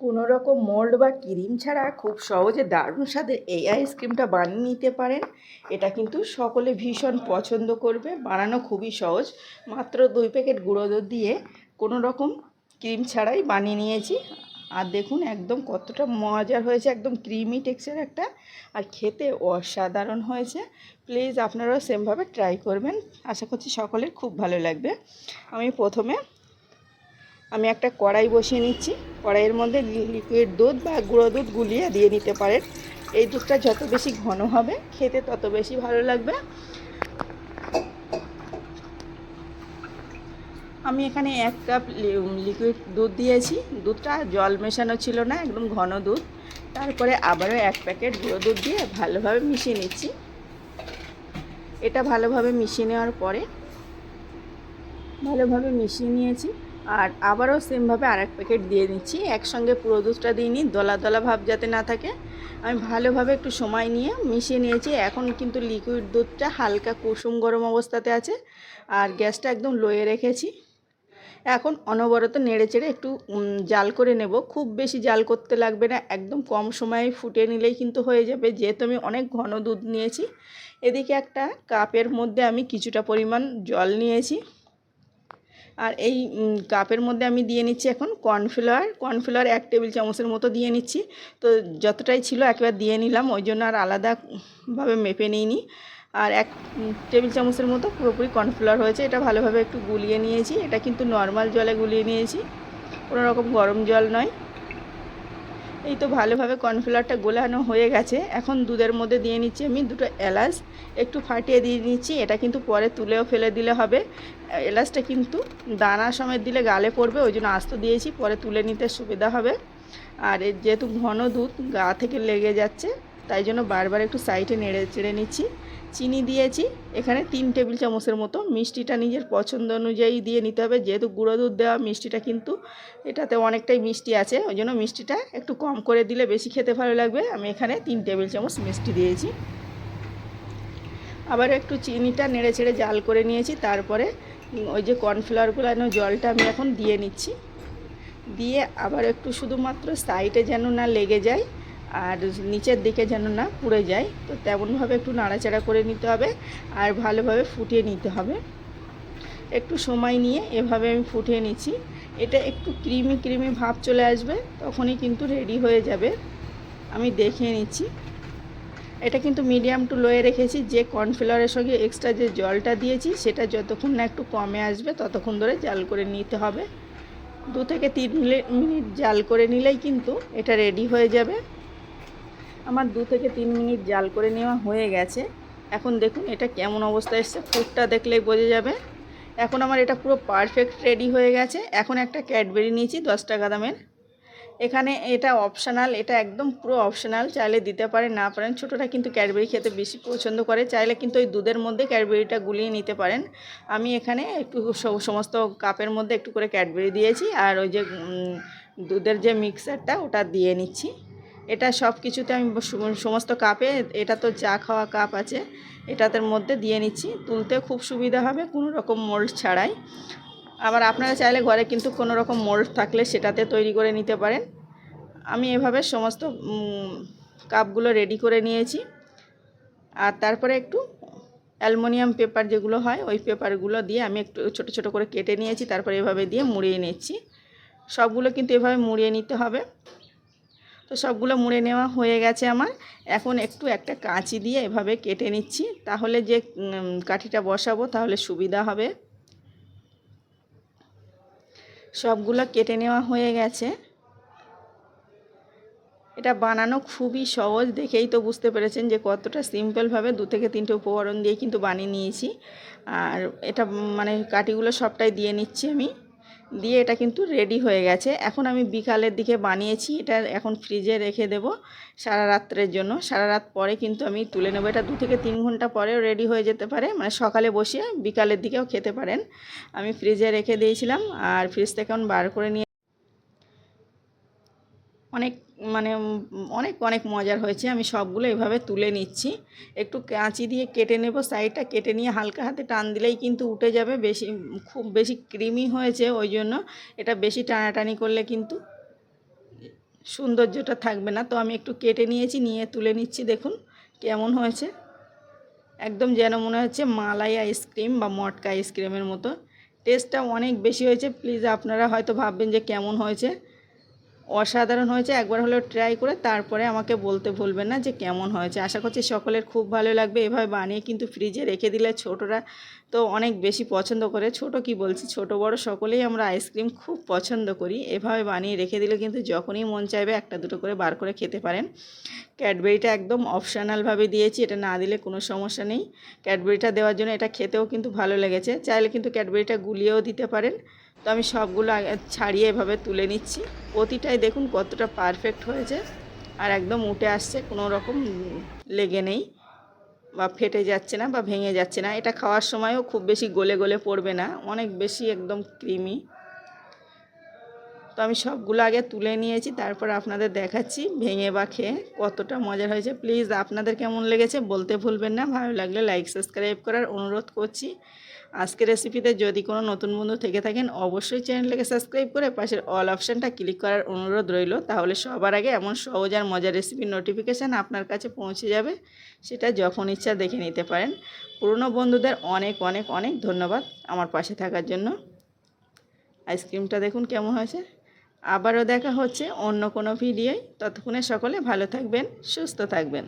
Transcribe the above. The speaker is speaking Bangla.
কোনো রকম মোল্ড বা ক্রিম ছাড়া খুব সহজে দারুণ স্বাদে এই আইসক্রিমটা বানিয়ে নিতে পারেন। এটা কিন্তু সকলে ভীষণ পছন্দ করবে। বানানো খুবই সহজ। মাত্র দুই প্যাকেট গুঁড়ো দুধ দিয়ে কোনো রকম ক্রিম ছাড়াই বানিয়ে নিয়েছি। আর দেখুন, একদম কতটা মজার হয়েছে। একদম ক্রিমি টেক্সচার একটা। আর খেতে অসাধারণ হয়েছে। প্লিজ আপনারাও সেমভাবে ট্রাই করবেন। আশা করছি সকলের খুব ভালো লাগবে। আমি প্রথমে আমি একটা কড়াই বসিয়ে নিচ্ছি। কড়াইয়ের মধ্যে লিকুইড দুধ বা গুঁড়ো দুধ গুলিয়ে দিয়ে নিতে পারেন। এই দুধটা যত বেশি ঘন হবে, খেতে তত বেশি ভালো লাগবে। আমি এখানে এক কাপ লিকুইড দুধ দিয়েছি। দুধটা জল মেশানো ছিল না, একদম ঘন দুধ। তারপরে আবারও এক প্যাকেট গুঁড়ো দুধ দিয়ে ভালোভাবে মিশিয়ে নিচ্ছি। এটা ভালোভাবে মিশিয়ে নেওয়ার পরে ভালোভাবে মিশিয়ে নিয়েছি। আর আবারও সেমভাবে আর এক প্যাকেট দিয়ে দিচ্ছি। একসঙ্গে পুরো দুধটা দিইনি দলা দলা ভাব যাতে না থাকে। আমি ভালোভাবে একটু সময় নিয়ে মিশিয়ে নিয়েছি। এখন কিন্তু লিকুইড দুধটা হালকা কুসুম গরম অবস্থাতে আছে আর গ্যাসটা একদম লোয়ে রেখেছি। এখন অনবরত নেড়ে চেড়ে একটু জাল করে নেব। খুব বেশি জাল করতে লাগবে না, একদম কম সময়ে ফুটে নিলেই কিন্তু হয়ে যাবে। যেহেতু আমি অনেক ঘন দুধ নিয়েছি, এদিকে একটা কাপের মধ্যে আমি কিছুটা পরিমাণ জল নিয়েছি। আর এই কাপের মধ্যে আমি দিয়ে নিচ্ছি এখন কর্নফ্লাওয়ার কর্নফ্লাওয়ার এক টেবিল চামচের মতো দিয়ে নিচ্ছি। তো যতটাই ছিল একবার দিয়ে নিলাম, ওই জন্য আর আলাদাভাবে মেপে নিইনি। আর এক টেবিল চামচের মতো পুরোপুরি কর্নফ্লাওয়ার হয়েছে। এটা ভালোভাবে একটু গুলিয়ে নিয়েছি। এটা কিন্তু নর্মাল জলে গুলিয়ে নিয়েছি। কোনো রকম গরম জল নয়। এই তো ভালোভাবে কর্নফ্লাওয়ারটা গোলানো হয়ে গেছে। এখন দুধের মধ্যে দিয়ে নিচ্ছি আমি দুটো এলাচ। একটু ফাটিয়ে দিয়ে নিচ্ছি, এটা কিন্তু পরে তুলেও ফেলে দিলে হবে। এলাচটা কিন্তু দানা সময় দিলে গালে পড়বে, ওই জন্য আস্ত দিয়েছি, পরে তুলে নিতে সুবিধা হবে। আর যেহেতু ঘন দুধ, গা থেকে লেগে যাচ্ছে তাই জন্য বারবার একটু সাইডে নেড়ে চেড়ে নিচ্ছি। চিনি দিয়েছি, এখানে তিন টেবিল চামচের মতো। মিষ্টিটা নিজের পছন্দ অনুযায়ী দিয়ে নিতে হবে। যেহেতু গুঁড়ো দুধ দেওয়া মিষ্টিটা কিন্তু এটাতে অনেকটাই মিষ্টি আছে, ওই জন্য মিষ্টিটা একটু কম করে দিলে বেশি খেতে ভালো লাগবে। আমি এখানে তিন টেবিল চামচ মিষ্টি দিয়েছি। আবার একটু চিনিটা নেড়ে ছেড়ে জাল করে নিয়েছি। তারপরে ওই যে কর্নফ্লাওয়ারগুলো জলটা আমি এখন দিয়ে নিচ্ছি। দিয়ে আবার একটু শুধুমাত্র সাইডে যেন না লেগে যায়। আর নিচের দিকে যেন না পুড়ে যায়, তো তেমনভাবে একটু নাড়াচাড়া করে নিতে হবে আর ভালোভাবে ফুটিয়ে নিতে হবে। একটু সময় নিয়ে এভাবে আমি ফুটিয়ে নিচ্ছি। এটা একটু ক্রিমি ক্রিমি ভাব চলে আসবে, তখনই কিন্তু রেডি হয়ে যাবে। আমি দেখিয়ে নিচ্ছি। এটা কিন্তু মিডিয়াম টু লোয়ে রেখেছি, যে কর্নফ্লাওয়ারের সঙ্গে এক্সট্রা যে জলটা দিয়েছি, সেটা যতক্ষণ না একটু কমে আসবে, ততক্ষণ ধরে জাল করে নিতে হবে। দু থেকে তিন মিনিট জাল করে নিলেই কিন্তু এটা রেডি হয়ে যাবে। আমার দু থেকে তিন মিনিট জাল করে নেওয়া হয়ে গেছে। এখন দেখুন এটা কেমন অবস্থায় এসছে, ফুটটা দেখলেই বোঝা যাবে। এখন আমার এটা পুরো পারফেক্ট রেডি হয়ে গেছে। এখন একটা ক্যাডবেরি নিয়েছি, দশ টাকা দামের। এখানে এটা অপশানাল এটা একদম পুরো অপশানাল চাইলে দিতে পারেন, না পারেন। ছোটোটা কিন্তু ক্যাডবেরি খেতে বেশি পছন্দ করে, চাইলে কিন্তু ওই দুধের মধ্যে ক্যাডবেরিটা গুলিয়ে নিতে পারেন। আমি এখানে একটু সমস্ত কাপের মধ্যে একটু করে ক্যাডবেরি দিয়েছি, আর ওই যে দুধের যে মিক্সারটা ওটা দিয়ে নিচ্ছি। এটা সব কিছুতে আমি সমস্ত কাপে, এটা তো চা খাওয়া কাপ আছে এটাতে মধ্যে দিয়ে নিচ্ছি। তুলতে খুব সুবিধা হবে, কোনো রকম মোল্ড ছাড়াই। আবার আপনারা চাইলে ঘরে কিন্তু কোনো রকম মোল্ড থাকলে সেটাতে তৈরি করে নিতে পারেন। আমি এভাবে সমস্ত কাপগুলো রেডি করে নিয়েছি। আর তারপরে একটু অ্যালমোনিয়াম পেপার যেগুলো হয়, ওই পেপারগুলো দিয়ে আমি একটু ছোট ছোট করে কেটে নিয়েছি, তারপরে এভাবে দিয়ে মুড়িয়ে নিচ্ছি। সবগুলো কিন্তু এভাবে মুড়িয়ে নিতে হবে। তো সবগুলো মুড়ে নেওয়া হয়ে গেছে আমার। এখন একটু একটা কাঁচি দিয়ে এভাবে কেটে নিচ্ছি। তাহলে যে কাঠিটা বসাবো তাহলে সুবিধা হবে। সবগুলো কেটে নেওয়া হয়ে গেছে। এটা বানানো খুবই সহজ, দেখেই তো বুঝতে পেরেছেন যে কতটা সিম্পলভাবে দু থেকে তিনটে উপকরণ দিয়ে কিন্তু বানিয়ে নিয়েছি। আর এটা মানে কাঠিগুলো সবটাই দিয়ে নিচ্ছি আমি। দিয়ে এটা কিন্তু রেডি হয়ে গেছে। এখন আমি বিকালের দিকে বানিয়েছি, এটা এখন ফ্রিজে রেখে দেব সারা রাত্রের জন্য। সারা রাত পরে কিন্তু আমি তুলে নেব। এটা দু থেকে তিন ঘণ্টা পরেও রেডি হয়ে যেতে পারে। মানে সকালে বসিয়ে বিকালের দিকেও খেতে পারেন। আমি ফ্রিজে রেখে দিয়েছিলাম আর ফ্রিজ থেকে এখন বার করে নিয়ে অনেক মানে অনেক অনেক মজার হয়েছে। আমি সবগুলো এভাবে তুলে নিচ্ছি। একটু কাঁচি দিয়ে কেটে নেব, সাইডটা কেটে নিয়ে হালকা হাতে টান দিলেই কিন্তু উঠে যাবে। বেশি, খুব বেশি ক্রিমি হয়েছে ওই জন্য। এটা বেশি টানাটানি করলে কিন্তু সৌন্দর্যটা থাকবে না। তো আমি একটু কেটে নিয়েছি, নিয়ে তুলে নিচ্ছি। দেখুন কেমন হয়েছে। একদম যেন মনে হচ্ছে মালাই আইসক্রিম বা মটকা আইসক্রিমের মতো। টেস্টটা অনেক বেশি হয়েছে। প্লিজ আপনারা হয়তো ভাববেন যে কেমন হয়েছে। অসাধারণ হয়েছে, একবার হলেও ট্রাই করে তারপরে আমাকে বলতে ভুলবেন না যে কেমন হয়েছে। আশা করছি সকলের খুব ভালো লাগবে। এভাবে বানিয়ে কিন্তু ফ্রিজে রেখে দিলে ছোটরা তো অনেক বেশি পছন্দ করে। ছোট কি বলছি? ছোট বড় সকলেই আমরা আইসক্রিম খুব পছন্দ করি। এভাবে বানিয়ে রেখে দিলে কিন্তু যখনই মন চাইবে একটা দুটো করে বার করে খেতে পারেন। ক্যাডবেরিটা একদম অপশনালভাবে দিয়েছি, এটা না দিলে কোনো সমস্যা নেই। ক্যাডবেরিটা দেওয়ার জন্য এটা খেতেও কিন্তু ভালো লেগেছে। চাইলে কিন্তু ক্যাডবেরিটা গুলিয়েও দিতে পারেন। তো আমি সবগুলো ছাড়িয়ে এভাবে তুলে নিচ্ছি। প্রতিটাই দেখুন কতটা পারফেক্ট হয়েছে। আর একদম উঠে আসছে, কোনো রকম লেগে নেই বা ফেটে যাচ্ছে না বা ভেঙে যাচ্ছে না। এটা খাওয়ার সময়ও খুব বেশি গলে গলে পড়বে না, অনেক বেশি একদম ক্রিমি তো আমি সবগুলো আগে তুলে নিয়েছি, তারপর আপনাদের দেখাচ্ছি ভেঙে বা খেয়ে কতটা মজার হয়েছে। প্লিজ আপনাদের কেমন লেগেছে বলতে ভুলবেন না, ভালো লাগলে লাইক সাবস্ক্রাইব করার অনুরোধ করছি। আজকের রেসিপিতে যদি কোনো নতুন বন্ধু থেকে থাকেন, অবশ্যই চ্যানেলটাকে সাবস্ক্রাইব করে পাশের অল অপশানটা ক্লিক করার অনুরোধ রইল, তাহলে সবার আগে এমন সহজ আর মজার রেসিপির নোটিফিকেশান আপনার কাছে পৌঁছে যাবে, সেটা যখন ইচ্ছা দেখে নিতে পারেন। পুরনো বন্ধুদের অনেক অনেক অনেক ধন্যবাদ আমার পাশে থাকার জন্য। আইসক্রিমটা দেখুন কেমন হয়েছে। আবারও দেখা হচ্ছে অন্য কোনো ভিডিওয়। ততক্ষণে সকলে ভালো থাকবেন সুস্থ থাকবেন।